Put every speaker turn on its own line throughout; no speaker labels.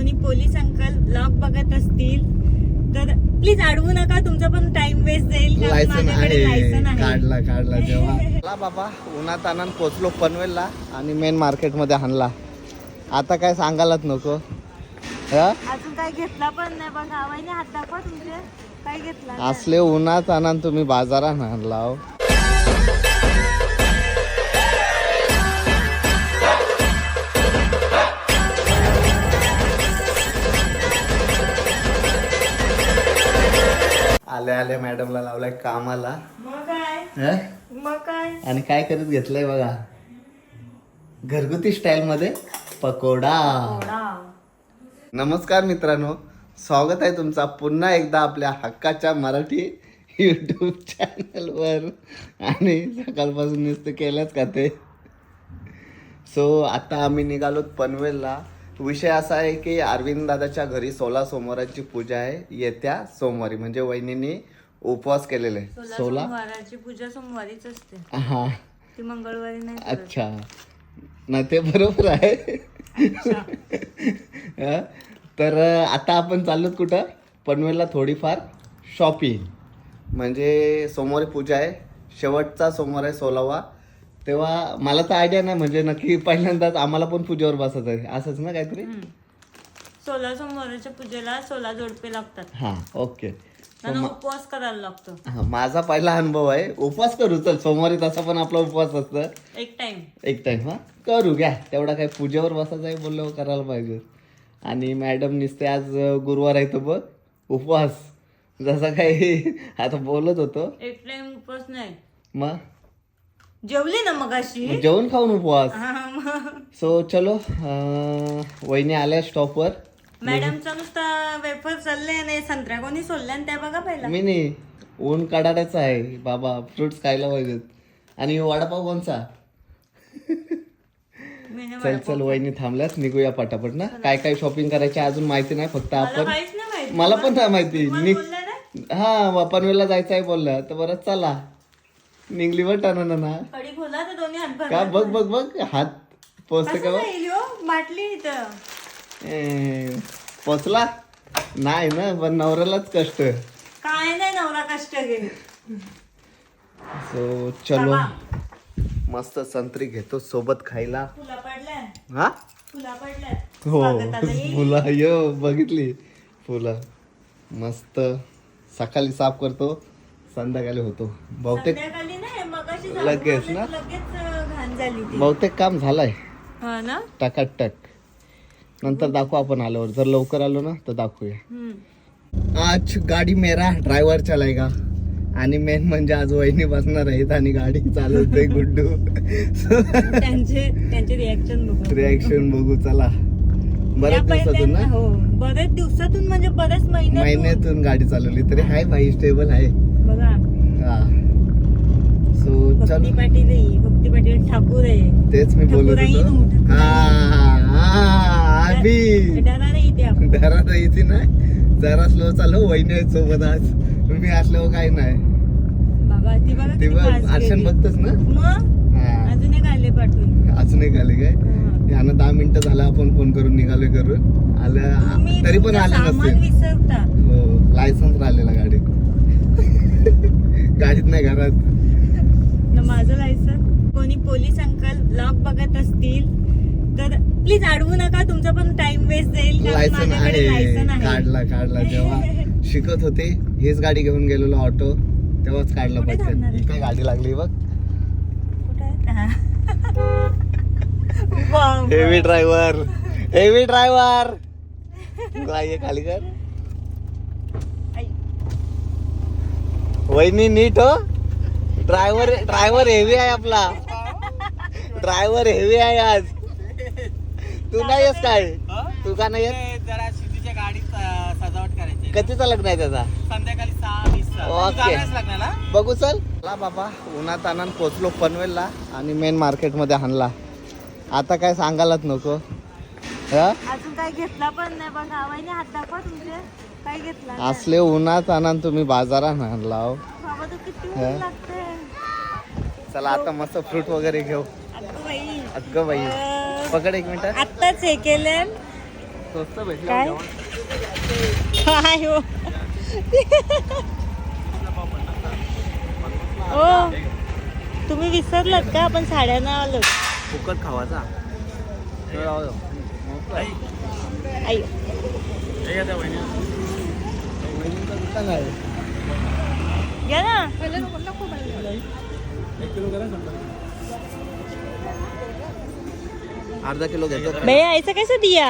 कोणी police uncle blog बघत असतील तर प्लीज अडवू नका तुमचा पण टाइम वेस्ट जाईल
काढला काढला जेव्हा. चला बाबा उन्हात आणून पोचलो पनवेलला आणि मेन मार्केटमध्ये आणला. आता काय सांगायलाच नको. हा?
अजून काय घेतला पण नाही बघा. हात दाखवा तुमचे. काय घेतला.
असले उन्हात आणून तुम्ही बाजारात आणला हो. आले आले मॅडमला लावलाय कामाला.
मग काय?
हा?
मग काय?
आणि काय करत घेतलंय बघा. घरगुती स्टाईल मध्ये पकोडा.
थोडा
नमस्कार मित्रांनो. स्वागत आहे तुमचा पुन्हा एकदा आपल्या हक्काच्या मराठी युट्यूब चॅनलवर आणि सकाळपासून नुसतं केलंच का ते? सो आता आम्ही निघालो पनवेलला. विषय असा आहे की अरविंद दादाच्या घरी सोळा सोमवाराची पूजा आहे. येत्या सोमवारी म्हणजे वहिनीने उपवास केलेले. आहे.
सोळा? सोमवाराची पूजा सोमवारीच असते.
हा.
ती मंगळवारी नाही करत.
अच्छा. ना ते बरोबर आहे.
अच्छा.
हा? तर अं, आता आपण चाललो कुठं? पनवेलला थोडीफार शॉपिंग म्हणजे सोमवारी पूजा आहे. शेवटचा सोमवार आहे सोळावा तेव्हा मला तर आयडिया नाही म्हणजे नक्की पहिल्यांदाच आम्हाला पण पूजेवर बसत आहे. असंच ना काहीतरी.
सोळा सोमवाराच्या पूजेला सोळा जोडपे लागतात.
हां ओके.
त्यांना उपवास करायला लागतो.
हा माझा पहिला अनुभव आहे उपवास करू चल सोमवारी तसा पण आपला उपवास असतं.
एक टाइम
एक टाइम हा. करू घ्या. तेवढा काही पूजेवर बसायचं आहे बोलल्यावर करायला पाहिजे. आणि मॅडम निसते आज गुरुवार आहे तर बघ उपवास. जसा काही आता बोलत होतो.
एक टाइम उपवास नाही.
मग?
जेवली ना मग अशी
जेवण खाऊन उपवास. सो चलो अं, वहिनी आल्या स्टॉपवर
मॅडमचा नुसता वेफर चालले आणि संत्र्या कोणी सोडल्या आणि त्या बघा पहिला.
मी नाही. ऊन काढायचं आहे. बाबा फ्रुट्स खायला पाहिजेत. आणि वडापाव कोणचा?
मी नाही
चल चल वहिनी थांबल्यास निघूया पटापट ना. काय काय शॉपिंग करायची अजून माहिती नाही फक्त
मला
आपण
काहीच नाही माहिती.
मला पण नाही माहिती. निघ हा पनवेलला जायचं आहे बोललं. तर बरं चला. निघली बट ना ना.
कडी खोला तर दोन्ही हात भर
का बघ बघ बघ हात पोचते का
कसं
बघ?
जाईल हो? बाटली इथं.
ए, पोचला? नाही ना पण नवऱ्यालाच कष्ट.
काय नाही नवरा कष्ट
सो चलो. मस्त संत्री घेतो सोबत खायला.
फुला पडल्या
हा?
फुला पडल्या
हो
स्वागताला येईल.
फुलं यो बघितली? फुलं. मस्त. सकाळी साफ करतो संध्याकाळी होतो. बहुतेक
संध्याकाळी
लगेच ना? बहुतेक काम झालंय.
हा ना?
टकाटक. नंतर दाखवू आपण आल्यावर. जर लवकर आलो ना तर दाखवूया. आज गाडी मेरा ड्रायव्हर चलायगा. आणि मेन म्हणजे आज वहिनी बसणार आहेत आणि गाडी चालवते गुड्डू.
त्यांचे रिॲक्शन बघू.
रिॲक्शन बघू चला. बऱ्याच दिवसातून ना?
हो. बरेच दिवसातून म्हणजे बऱ्याच महिन्यातून.
गाडी चालवली तरी हाय भाई स्टेबल आहे.
बघा.
हा.
भक्ती पाटील आहे भक्ती पाटील ठाकूर आहे.
तेच मी बोलत होतो. हा हा अभि
डरा
यायची नाही. जरा स्लो चालव वहिनी सोबत आज. मी असल्यावर काही नाही.
बाबा ती बघा
ते ना?
मग. अजून एक आले पाठवून.
अजून एक आले काय?
हा.
यानं दहा मिनिटं झाला आपण फोन करून निघालोय करून
तुम्ही
तरी पण आले नसते हो लायसन्स राहिलेला गाडीत. गाडीत नाही घरात.
माझं लायसन कोणी पोलीस अंकल ब्लॉग बघत असतील तर प्लीज अडवू नका तुमचा पण टाइम वेस्ट जाईल
लायसन आहे. काढला काढला जेव्हा शिकत होते हेच गाडी घेऊन गेलेलो ऑटो तेव्हाच काढला
आहे?
इथे गाडी लागली बघ. हेवी ड्रायव्हर हेवी ड्रायव्हर खाली कर. वहिनी नीट हो. ड्रायव्हर ड्रायव्हर हेवी आहे आपला. ड्रायव्हर हेवी आहे आज. तू नाही येस काय? तू का नाही येत?
जरा शिदीच्या गाडीत सजावट करायची
कधीचा लग्न आहे त्याचा?
संध्याकाळी सहा
ओके.
लग्नाला?
बघू चल. चला बाबा उन्हात आणून पोचलो पनवेलला आणि मेन मार्केटमध्ये आणला. आता काय सांगायलाच नको. हा?
अजून काय घेतला पण नाही बघा. आवाईने हात दाखवा तुमचे. काय घेतला नाही.
असले उन्हात आणून तुम्ही बाजारात आणला हो.
बाबा तू किती ऊन
हा?
लागते
चला आता मस्त फ्रूट वगैरे घेऊ.
अगं बाई.
पकड एक मिनिट.
आत्ताच हे केले.
स्वस्त भेटलं
काय? हो ओ तुम्ही विसरलात का? आपण साड्यांना आलो.
फुकट खावाचा.
आई.
दुकान अर्धा किलो घेतो. का?
भैया ऐसा कैसे दिया?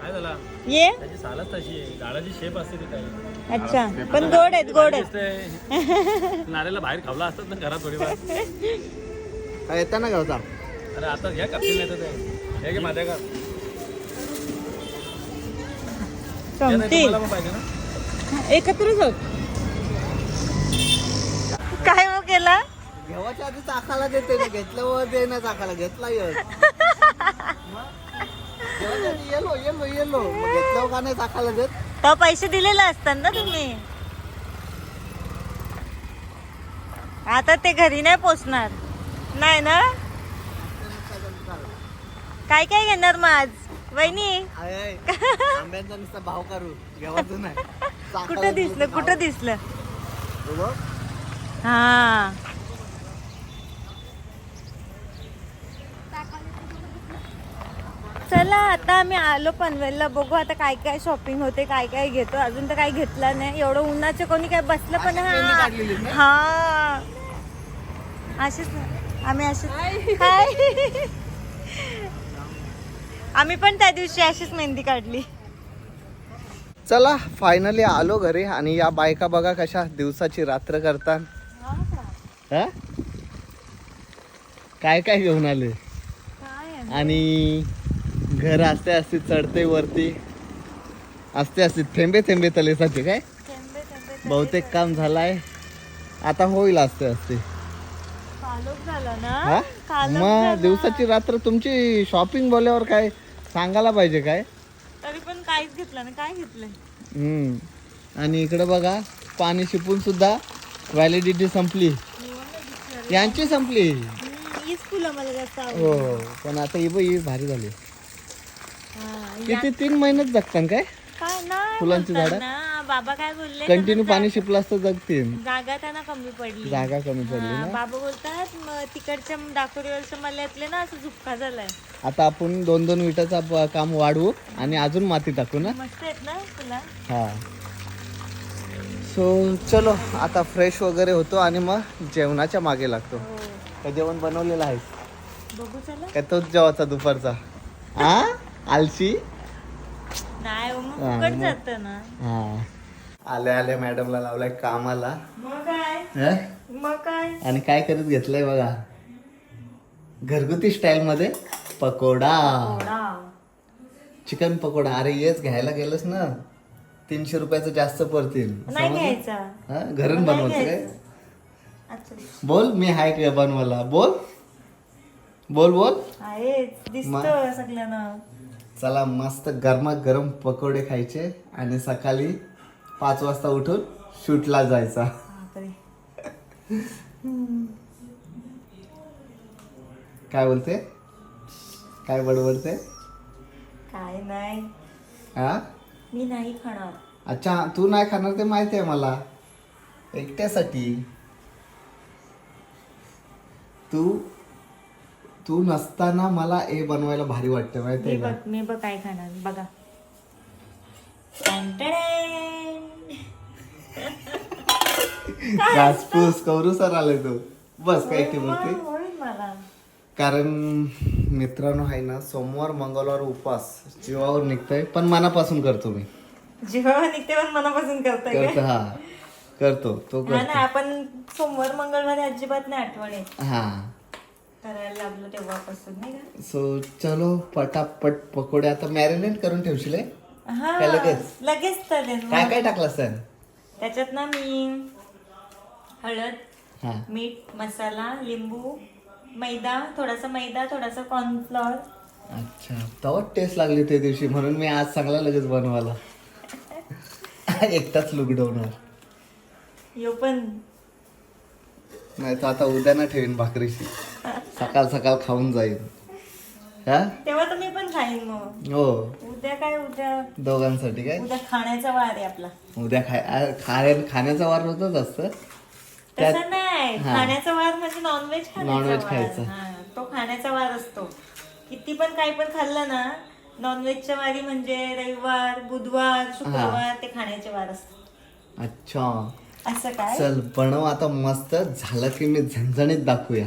काय झाला?
ये?
त्याची सालच तशी आहे. शेप असते ती काही.
अच्छा पण गोड आहेत गोड आहेत.
नाऱ्याला बाहेर खावला असतात ना घरात थोडीफार.
हा, येताना घ्यावचा
अरे आता घ्या करतील नाही तर ते. हे घे माझ्या का
संपतील एकत्रच होत
आधी चाकाला देते ना घेतल्यावर दे ना चाकाला. घेतला येस येलो येलो येलो. घेतल्यावर का नाही चाकाला देत?
तेव्हा पैसे दिलेले असतात ना तुम्ही. आता ते घरी नाही पोचणार. नाही ना? काय काय घेणार मग आज? वहिनी?
आहे, आहे. आंब्यांचा नुसता भाव करू नाही.
कुठं दिसलं कुठं दिसलं. हा. चला आता आम्ही आलो पनवेलला. बघू आता काय काय शॉपिंग होते काय काय घेतो. अजून तर काही घेतलं नाही. एवढं उन्हाचं कोणी काय बसलं पण
ना?
हा. अशीच आम्ही अशीच. हाय. आम्ही पण त्या दिवशी अशीच मेहंदी काढली.
चला फायनली आलो घरी आणि या बायका बघा कशा दिवसाची रात्र करतात. हा? काय काय घेऊन आले?
काय
आणि घर असते असते चढते वरती. असते असते थेंबे थेंबे तलेसाचे काय? बहुतेक काम झालाय. आता होईल असते असते हा? मग. दिवसाची रात्र तुमची शॉपिंग बोलल्यावर काय सांगायला पाहिजे काय?
तरी पण काहीच घेतलं ना काय घेतलंय?
हम्म. आणि इकडे बघा पाणी शिपून सुद्धा व्हॅलिडिटी संपली. यांची संपली.
हम्म, हीच फुलं मला जास्त आवडली.
हो पण आता ही बघ ही भारी झाली. किती तीन महिन्यात जगतात काय?
काय नाही
फुलांची
बोलतात
झाडं?
ना. बाबा काय बोलले
कंटिन्यू पाणी शिपलं असतं जगतील.
जागा त्यांना कमी पडली.
जागा कमी पडली
हा,
ना?
बाबा बोलतात म- तिकडच्या दाखवरीवरच्या मल्यातले ना असं झुपका झालाय.
आता आपण दोन दोन विटाचा काम वाढवू आणि अजून माती टाकू ना?
मस्त आहेत ना
हा. सो चलो आता फ्रेश वगैरे होतो आणि मग जेवणाच्या मागे लागतो.
हो.
काय जेवण बनवलेलं आहे?
बघू चला.
काय तोच जेवाचा दुपारचा? हा आलशी
नाही हो, मग फुकट. जात ना.
हा. आले आले मॅडमला लावलाय कामाला.
मग काय?
हं?
मग काय?
आणि काय करत घेतलंय बघा. घरगुती स्टाईल मध्ये पकोडा. चिकन पकोडा. अरे येच घ्यायला गेलंस ना. तीनशे रुपयाचं जास्त पडतील.
नाही
समजलं?
घ्यायचा.
हा घरून बनवायचं काय.
अच्छा.
बोल मी हाय काय बनवायला? बोल. बोल बोल.
आहेच. दिसतो सगळ्यांना.
चला मस्त गरमा गरम पकोडे खायचे आणि सकाळी पाच वाजता उठून शूटला जायचा. काय बोलते? काय बडबडते?
काय नाही.
हा?
मी नाही खाणार.
अच्छा तू नाही खाणार ते माहिती आहे मला. एकट्यासाठी. तू तू नसताना मला हे बनवायला भारी वाटतं
मी बघ
का
मी बघ काय खाणार बघा. टंटडेन.
घासपूस कवरू सर आले तू. बस काय
मग
बोलते
होईल मला.
कारण मित्रांनो आहे ना सोमवार मंगळवार उपवास जीवावर निघतोय पण मनापासून करतो मी.
जेव्हा निघते पण मनापासून करताय
करतो हा. करतो तो
हा
करतो.
ना आपण सोमवार मंगळवारी अजिबात नाही आठवण येत.
हा.
करायला लागलो तेव्हापासून नाही का?
सो चलो पटापट पकोडे. आता मॅरिनेट करून ठेवशील हे?
हा
काय लगेच?
लगेच चालेल
काय. काय टाकलं सर?
त्याच्यात ना मी हळद
हा.
मीठ मसाला लिंबू मैदा थोडासा मैदा थोडासा कॉर्नफ्लॉवर
अच्छा. तेव्हा टेस्ट लागली त्या दिवशी. म्हणून मी आज चांगला लगेच बनवायला. एकटाच लुगडवणार
यो पण
नाही तर आता उद्या ना ठेवीन भाकरीशी. सकाळ सकाळ खाऊन जाईल हा?
तेव्हा तर मी पण खाईन मग.
हो.
उद्या काय उद्या?
दोघांसाठी काय?
उद्या खाण्याचा वार आहे आपला.
उद्या खाय आ- खाण्या खाण्याचा वार होतच असतं.
तसं नाही.
हा.
खाण्याचा वार म्हणजे नॉनव्हेज
नॉनव्हेज खायचं.
हा, तो खाण्याचा वार असतो. किती पण काही पण खाल्लं ना नॉनव्हेजच्या वारी म्हणजे रविवार बुधवार शुक्रवार ते खाण्याचे वार असतात.
अच्छा.
असं काय?
चल बनव आता मस्त. झालं की मी झणझणीत दाखवूया.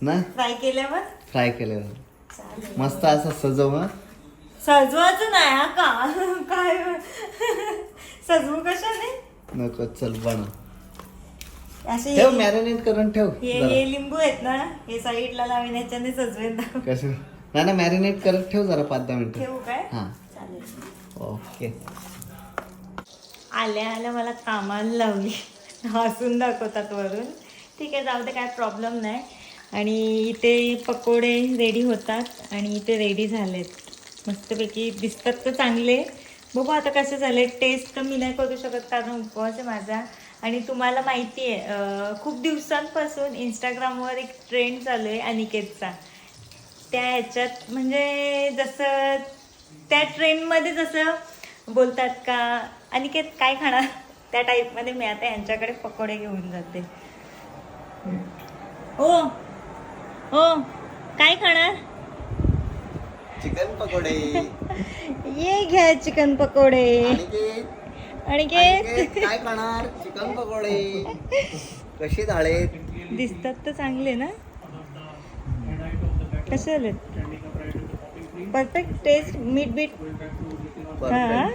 ना?
फ्राय केल्यावर?
फ्राय केल्यावर.
चालेल.
मस्त असं सजव हं.
सजवायचं नाही हा का? काय? सजवू कशाने?
नको चल बनव.
असे
ठेव
हे
मॅरिनेट करून ठेव.
हे
जरा.
हे लिंबू आहेत ना हे साईडला लावून याच्याने सजवेन दाखव.
कसं नाही ना मॅरिनेट करत ठेव जरा पाच दहा मिनिटं.
ठेवू काय?
हा.
चालेल.
ओके.
आल्या आल्या मला कामाला लावली. हसून दाखवतात वरून. ठीक आहे जाऊ दे काय प्रॉब्लेम नाही. आणि इथे पकोडे रेडी होतात आणि इथे रेडी झालेत. मस्तपैकी दिसतात तर चांगले. बघू आता कसे झाले टेस्ट तर मी नाही करू शकत कारण उपवास आहे माझा. आणि तुम्हाला माहिती आहे खूप दिवसांपासून इंस्टाग्रामवर एक ट्रेंड चालू आहे अनिकेतचा. त्या ह्याच्यात म्हणजे जसं त्या ट्रेंडमध्ये जसं बोलतात का अनिकेत काय खाणार? त्या टाईपमध्ये मी आता यांच्याकडे पकोडे घेऊन जाते. ओ ओ काय खाणार?
चिकन पकोडे.
ये घ्या चिकन पकोडे.
अनिकेत, काय खाणार? चिकन पकोडे. कशी झालेत
दिसतात तर चांगले ना? कसे आले परफेक्ट टेस्ट मीठ बीट हा.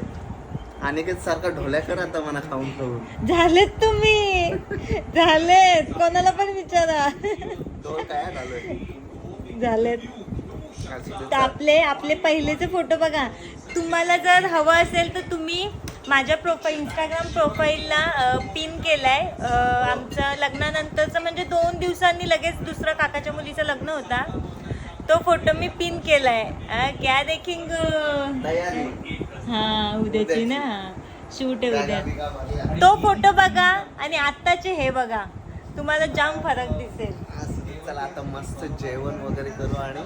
अनिकेत सारखा ढोल्या कर आता मला खाऊन खाऊन.
झालेत तुम्ही. झालेत. कोणाला पण विचारा.
काय
झालेत. तर आपले आपले पहिलेचे फोटो बघा. तुम्हाला जर हवं असेल तर तुम्ही माझ्या प्रोफाईल इंस्टाग्राम प्रोफाईलला पिन केलाय. आमचं लग्नानंतरचं म्हणजे दोन दिवसांनी लगेच दुसऱ्या काकाच्या मुलीचं लग्न होता. तो फोटो मी पिन केलाय. क्या देখিंग हा उद्याची ना. शूट आहे उद्या. तो फोटो बघा आणि आत्ताचे हे बघा. तुम्हाला जाम फरक दिसेल.
चला आता मस्त जेवण वगैरे करू आणि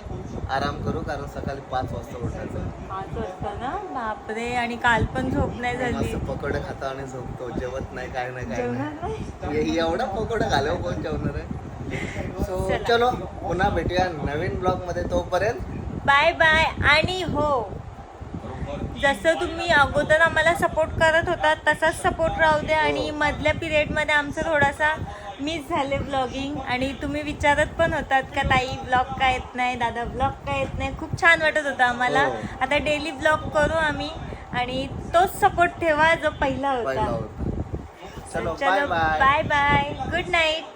आराम करू कारण सकाळी पाच वाजता उठायचं
पाच वाजता ना? बापरे आणि काल पण झोप नाही झाली.
पकोडे खातो आणि झोपतो. जेवत नाही काय नाही काय नाही. एवढा पकोडा घालव कोण जेवणार आहे? सो
चला.
चलो पुन्हा भेटूया नवीन ब्लॉगमध्ये तोपर्यंत.
बाय बाय आणि हो. जसं तुम्ही अगोदर आम्हाला सपोर्ट करत होता तसाच सपोर्ट राहू दे. आणि मधल्या पिरियडमध्ये आमचं थोडासा मिस झाले ब्लॉगिंग आणि तुम्ही विचारत पण होतात का ताई ब्लॉग का येत नाही? दादा ब्लॉग का येत नाही? खूप छान वाटत होतं आम्हाला.
हो.
आता डेली ब्लॉग करू आम्ही. आणि तोच सपोर्ट ठेवा जो पहिला होता.
चलो
बाय बाय गुड नाईट